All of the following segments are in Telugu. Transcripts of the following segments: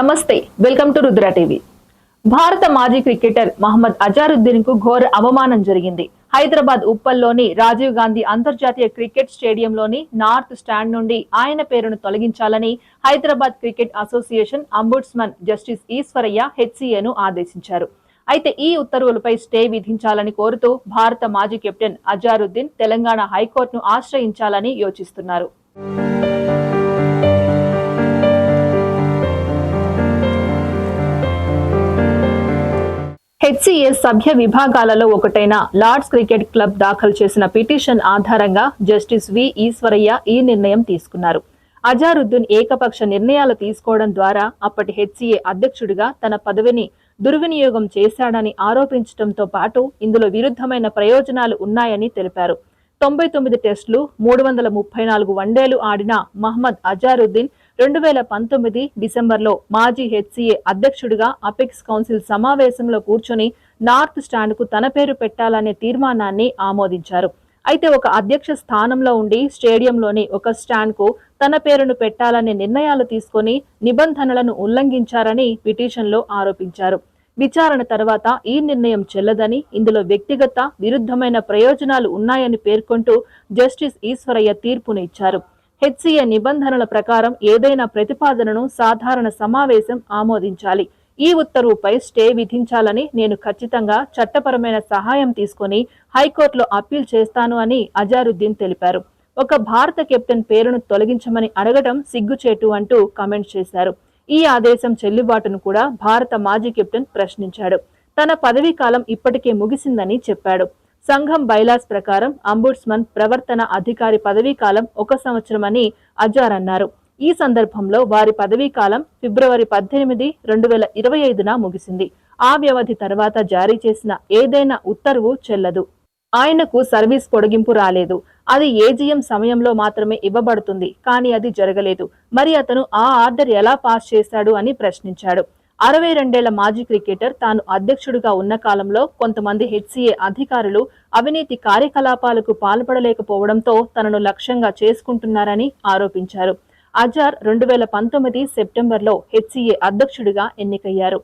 నమస్తే వెల్కమ్ టు రుద్ర టీవీ. భారత మాజీ క్రికెటర్ మహమ్మద్ అజారుద్దీన్కు ఘోర అవమానం జరిగింది. హైదరాబాద్ ఉప్పల్లోని రాజీవ్ గాంధీ అంతర్జాతీయ క్రికెట్ స్టేడియంలోని నార్త్ స్టాండ్ నుండి ఆయన పేరును తొలగించాలని Hyderabad cricket association ombudsman justice Eswaraiah హెచ్సిఏను ఆదేశించారు. అయితే ఈ ఉత్తర్వులపై స్టే విధించాలని కోరుతూ భారత మాజీ కెప్టెన్ అజారుద్దీన్ తెలంగాణ హైకోర్టును ఆశ్రయించాలని యోచిస్తున్నారు. హెచ్సిఏ సభ్య విభాగాలలో ఒకటైన లార్డ్స్ క్రికెట్ క్లబ్ దాఖలు చేసిన పిటిషన్ ఆధారంగా జస్టిస్ వి ఈశ్వరయ్య ఈ నిర్ణయం తీసుకున్నారు. అజారుద్దీన్ ఏకపక్ష నిర్ణయాలు తీసుకోవడం ద్వారా అప్పటి హెచ్సిఏ అధ్యక్షుడిగా తన పదవిని దుర్వినియోగం చేశాడని ఆరోపించడంతో పాటు ఇందులో విరుద్ధమైన ప్రయోజనాలు ఉన్నాయని తెలిపారు. తొంభై తొమ్మిది టెస్టులు మూడు వందల ముప్పై నాలుగు వన్డేలు ఆడిన మహ్మద్ అజారుద్దీన్ రెండు వేల పంతొమ్మిది డిసెంబర్లో మాజీ హెచ్సిఏ అధ్యక్షుడిగా అపెక్స్ కౌన్సిల్ సమావేశంలో కూర్చొని నార్త్ స్టాండ్కు తన పేరు పెట్టాలనే తీర్మానాన్ని ఆమోదించారు. అయితే ఒక అధ్యక్ష స్థానంలో ఉండి స్టేడియంలోని ఒక స్టాండ్కు తన పేరును పెట్టాలనే నిర్ణయాలు తీసుకొని నిబంధనలను ఉల్లంఘించారని పిటిషన్లో ఆరోపించారు. విచారణ తర్వాత ఈ నిర్ణయం చెల్లదని ఇందులో వ్యక్తిగత విరుద్ధమైన ప్రయోజనాలు ఉన్నాయని పేర్కొంటూ జస్టిస్ ఈశ్వరయ్య తీర్పును ఇచ్చారు. హెచ్సిఏ నిబంధనల ప్రకారం ఏదైనా ప్రతిపాదనను సాధారణ సమావేశం ఆమోదించాలి. ఈ ఉత్తర్వుపై స్టే విధించాలని నేను ఖచ్చితంగా చట్టపరమైన సహాయం తీసుకొని హైకోర్టులో అప్పీల్ చేస్తాను అని అజారుద్దీన్ తెలిపారు. ఒక భారత కెప్టెన్ పేరును తొలగించమని అడగటం సిగ్గుచేటు అంటూ కామెంట్ చేశారు. ఈ ఆదేశం చెల్లుబాటును కూడా భారత మాజీ కెప్టెన్ ప్రశ్నించాడు. తన పదవీ కాలం ఇప్పటికే ముగిసిందని చెప్పాడు. సంఘం బైలాస్ ప్రకారం అంబుడ్స్మన్ ప్రవర్తన అధికారి పదవీ కాలం ఒక సంవత్సరమని అజార్ అన్నారు. ఈ సందర్భంలో వారి పదవీ కాలం ఫిబ్రవరి పద్దెనిమిది రెండు వేల ఇరవై ఐదున ముగిసింది. ఆ వ్యవధి తర్వాత జారీ చేసిన ఏదైనా ఉత్తర్వు చెల్లదు. ఆయనకు సర్వీస్ పొడిగింపు రాలేదు. అది ఏజీఎం సమయంలో మాత్రమే ఇవ్వబడుతుంది కానీ అది జరగలేదు. మరి అతను ఆ ఆర్డర్ ఎలా పాస్ చేశాడు అని ప్రశ్నించాడు. అరవై రెండేళ్ళ మాజీ క్రికెటర్ తాను అధ్యక్షుడిగా ఉన్న కాలంలో కొంతమంది హెచ్సిఏ అధికారులు అవినీతి కార్యకలాపాలకు పాల్పడలేకపోవడంతో తనను లక్ష్యంగా చేసుకుంటున్నారని ఆరోపించారు. అజార్ రెండు వేల పంతొమ్మిది సెప్టెంబర్లో హెచ్సిఏ అధ్యక్షుడిగా ఎన్నికయ్యారు.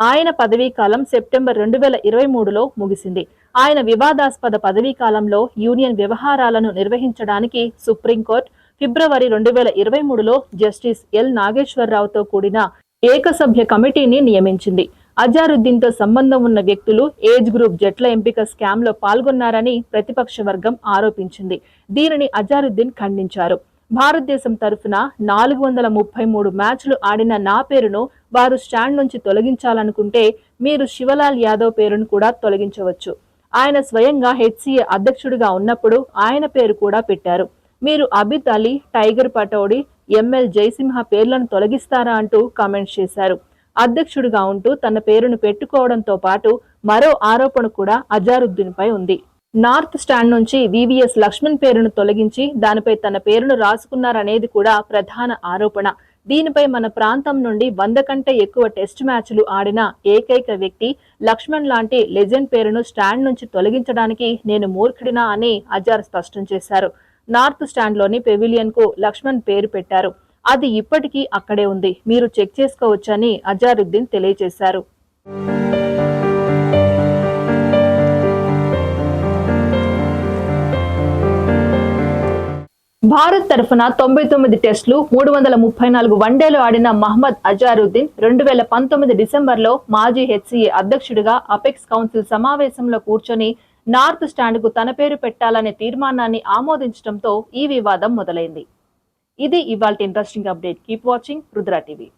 ఆయన పదవీ కాలం సెప్టెంబర్ రెండు వేల ఇరవై మూడులో ముగిసింది. ఆయన వివాదాస్పద పదవీ కాలంలో యూనియన్ వ్యవహారాలను నిర్వహించడానికి సుప్రీంకోర్టు ఫిబ్రవరి రెండు వేల ఇరవై మూడులో జస్టిస్ ఎల్ నాగేశ్వరరావుతో కూడిన ఏకసభ్య కమిటీని నియమించింది. అజారుద్దీన్తో సంబంధం ఉన్న వ్యక్తులు ఏజ్ గ్రూప్ జట్ల ఎంపిక స్కామ్లో పాల్గొన్నారని ప్రతిపక్ష వర్గం ఆరోపించింది. దీనిని అజారుద్దీన్ ఖండించారు. భారతదేశం తరఫున నాలుగు వందల ముప్పై మూడు మ్యాచ్లు ఆడిన నా పేరును వారు స్టాండ్ నుంచి తొలగించాలనుకుంటే మీరు శివలాల్ యాదవ్ పేరును కూడా తొలగించవచ్చు. ఆయన స్వయంగా హెచ్సిఏ అధ్యక్షుడిగా ఉన్నప్పుడు ఆయన పేరు కూడా పెట్టారు. మీరు అబిత్ అలీ టైగర్ పటౌడి ఎంఎల్ జయసింహ పేర్లను తొలగిస్తారా అంటూ కామెంట్స్ చేశారు. అధ్యక్షుడిగా ఉంటూ తన పేరును పెట్టుకోవడంతో పాటు మరో ఆరోపణ కూడా అజారుద్దీన్పై ఉంది. నార్త్ స్టాండ్ నుంచి వివిఎస్ లక్ష్మణ్ పేరును తొలగించి దానిపై తన పేరును రాసుకున్నారనేది కూడా ప్రధాన ఆరోపణ. దీనిపై మన ప్రాంతం నుండి వంద కంటే ఎక్కువ టెస్ట్ మ్యాచ్లు ఆడిన ఏకైక వ్యక్తి లక్ష్మణ్ లాంటి లెజెండ్ పేరును స్టాండ్ నుంచి తొలగించడానికి నేను మూర్ఖుడినా అని అజార్ స్పష్టం చేశారు. నార్త్ స్టాండ్లోని పెవిలియన్కు లక్ష్మణ్ పేరు పెట్టారు. అది ఇప్పటికీ అక్కడే ఉంది. మీరు చెక్ చేసుకోవచ్చని అజారుద్దీన్ తెలియజేశారు. భారత్ తరఫున తొంభై తొమ్మిది టెస్టులు మూడు వందల ముప్పై నాలుగు వన్డేలు ఆడిన మహ్మద్ అజారుద్దీన్ రెండు వేల పంతొమ్మిది డిసెంబర్లో మాజీ హెచ్సిఏ అధ్యక్షుడిగా అపెక్స్ కౌన్సిల్ సమావేశంలో కూర్చొని నార్త్ స్టాండ్కు తన పేరు పెట్టాలనే తీర్మానాన్ని ఆమోదించడంతో ఈ వివాదం మొదలైంది. ఇది ఇవాళ interesting update. Keep watching Rudra TV.